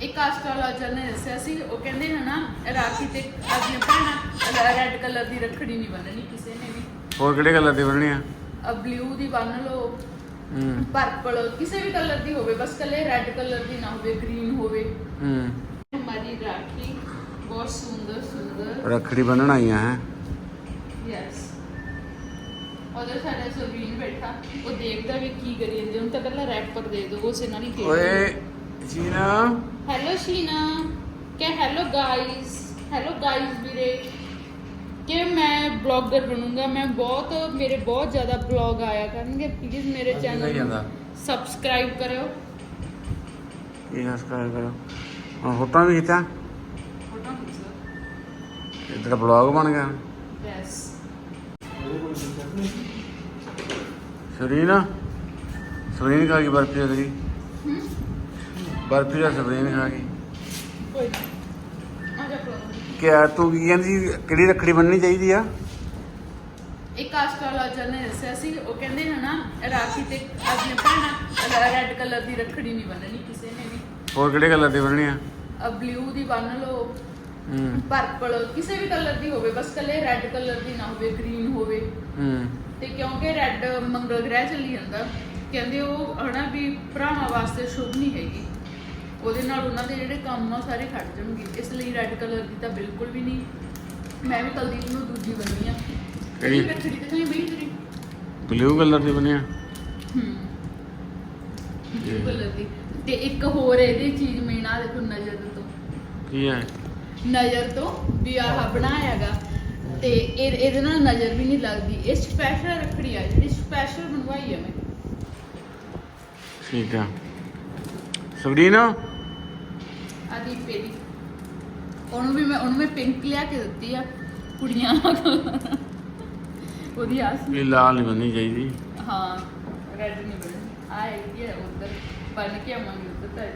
ਇੱਕ ਆਸਟ੍ਰੋਲੋਜਰ ਨੇ ਦੱਸਿਆ ਸੀ ਉਹ ਕਹਿੰਦੇ ਹਨਾ ਰਾਖੀ ਤੇ ਆਪਣੀਆਂ ਭੈਣਾਂ ਰੈੱਡ ਕਲਰ ਦੀ ਰੱਖੜੀ ਨਹੀਂ ਬੰਨਣੀ ਕਿਸੇ ਨੇ ਵੀ। ਹੋਰ ਕਿਹੜੇ ਕਲਰ ਦੀ ਬਣਨੀ ਆ? ਬਲੂ ਦੀ ਬੰਨ ਲਓ ਹੂੰ। ਪਰਪਲ ਕਿਸੇ ਵੀ ਕਲਰ ਦੀ ਹੋਵੇ ਬਸ ਕੱਲੇ ਰੈੱਡ ਕਲਰ ਦੀ ਨਾ ਹੋਵੇ ਗ੍ਰੀਨ ਹੋਵੇ। ਹੂੰ। ਹਮਾਰੀ ਰਾਖੀ ਬਹੁਤ ਸੁੰਦਰ ਸੁੰਦਰ। ਰੱਖੜੀ ਬੰਨਣ ਆਈਆਂ ਹੈ? ਯੈਸ ਉਹਦੇ ਸਾਡੇ ਸੁਬੀਨ ਬੈਠਾ ਉਹ ਦੇਖਦਾ ਵੀ ਕੀ ਕਰੀ ਜਾਂਦੇ ਹੁਣ ਤਾਂ ਪਹਿਲਾਂ ਰੈਪਰ ਦੇ ਦੋ ਉਸ ਇਹਨਾਂ ਨੇ ਓਏ जीना हेलो शीना। के हेलो गाइस हेलो गाइस भी रे कि मैं ब्लॉगर बनूँगा? मैं बहुत मेरे बहुत ज़्यादा ब्लॉग आया करेंगे। प्लीज़ मेरे चैनल सब्सक्राइब करो। ये सब्सक्राइब करो। और होता भी था होता इधर ब्लॉग बन गया। यस सुरीना सुरीन का की बर्फ़ी है अगली ਬਰਫੀ ਦਾ ਨਾ ਆ ਜਾ। ਪ੍ਰੋਗਰਾਮ ਕਿਆ ਤੂੰ ਕੀ ਕਹਿੰਦੀ ਕਿਹੜੀ ਰੱਖੜੀ ਬੰਨਣੀ ਚਾਹੀਦੀ ਆ? ਇੱਕ ਆਸਟ੍ਰੋਲੋਜਰ ਨੇ ਦੱਸਿਆ ਸੀ ਉਹ ਕਹਿੰਦੇ ਹਨਾ ਰਾਖੀ ਤੇ ਆਪਣੀਆਂ ਭੈਣਾਂ ਰੈੱਡ ਕਲਰ ਦੀ ਰੱਖੜੀ ਨਹੀਂ ਬੰਨਣੀ ਕਿਸੇ ਨੇ ਵੀ। ਹੋਰ ਕਿਹੜੇ ਕਲਰ ਦੀ ਬੰਨਣੀ ਆ? ਬਲੂ ਦੀ ਬੰਨ ਲਓ ਹੂੰ। ਪਰਪਲ ਕਿਸੇ ਵੀ ਕਲਰ ਦੀ ਹੋਵੇ ਬਸ ਕੱਲੇ ਰੈੱਡ ਕਲਰ ਦੀ ਨਾ ਹੋਵੇ ਗ੍ਰੀਨ ਹੋਵੇ। ਹੂੰ। ਤੇ ਕਿਉਂਕਿ ਰੈੱਡ ਮੰਗਲ ਗ੍ਰਹਿ ਚੱਲੀ ਜਾਂਦਾ ਕਹਿੰਦੇ ਉਹ ਹਨਾ ਵੀ ਭਰਾਵਾਂ ਵਾਸਤੇ ਸ਼ੁਭ ਨਹੀਂ ਹੈਗੀ। ਉਹਨਾਂ ਦੇ ਜਿਹੜੇ ਕੰਮ ਆ ਸਾਰੇ ਖੜ ਜਾਣਗੇ। ਇਸ ਲਈ ਰੈੱਡ ਕਲਰ ਦੀ ਤਾਂ ਬਿਲਕੁਲ ਵੀ ਨਹੀਂ। ਮੈਂ ਵੀ ਕੁਲਦੀਪ ਨੂੰ ਦੂਜੀ ਬੰਨੀ ਆ। ਕਿਹੜੀ? ਰੱਖੜੀ ਤੇ ਨਹੀਂ ਬਈ ਤੇਰੀ। ਬਲੂ ਕਲਰ ਦੀ ਬੰਨੀ ਆ? ਹੂੰ। ਬਲੂ ਕਲਰ ਦੀ। ਤੇ ਇੱਕ ਹੋਰ ਇਹਦੀ ਚੀਜ਼ ਮੇਨਾ ਦੇਖੋ ਨਜ਼ਰ ਤੋਂ। ਕੀ ਹੈ? ਨਜ਼ਰ ਤੋਂ ਵੀ ਆਹ ਬਣਾਇਆਗਾ। ਤੇ ਇਹ ਇਹਦੇ ਨਾਲ ਨਜ਼ਰ ਵੀ ਨਹੀਂ ਲੱਗਦੀ। ਇਹ ਸਪੈਸ਼ਲ ਰੱਖੜੀ ਆ ਜਿਹੜੀ ਸਪੈਸ਼ਲ ਬਣਵਾਈ ਆ ਮੈਂ। ਠੀਕ ਆ। ਸਵਰੀਨ ਆਦੀ ਪੇਰੀ ਉਹਨੂੰ ਵੀ ਮੈਂ ਉਹਨੂੰ ਮੈਂ ਪਿੰਕ ਲਿਆ ਕੇ ਦਿੱਤੀ ਆ ਕੁੜੀਆਂ ਉਹਦੀ ਆਸ ਇਹ ਲਾਲ ਨਹੀਂ ਬੰਨਣੀ ਚਾਹੀਦੀ। ਹਾਂ ਰੈਡ ਨਹੀਂ ਬਣੀ ਆ ਹੈਗੀ ਆ ਉਧਰ। ਬਣ ਕੇ ਆਵਾਂਗੇ ਉਧਰ ਤਾਂ ਇਹ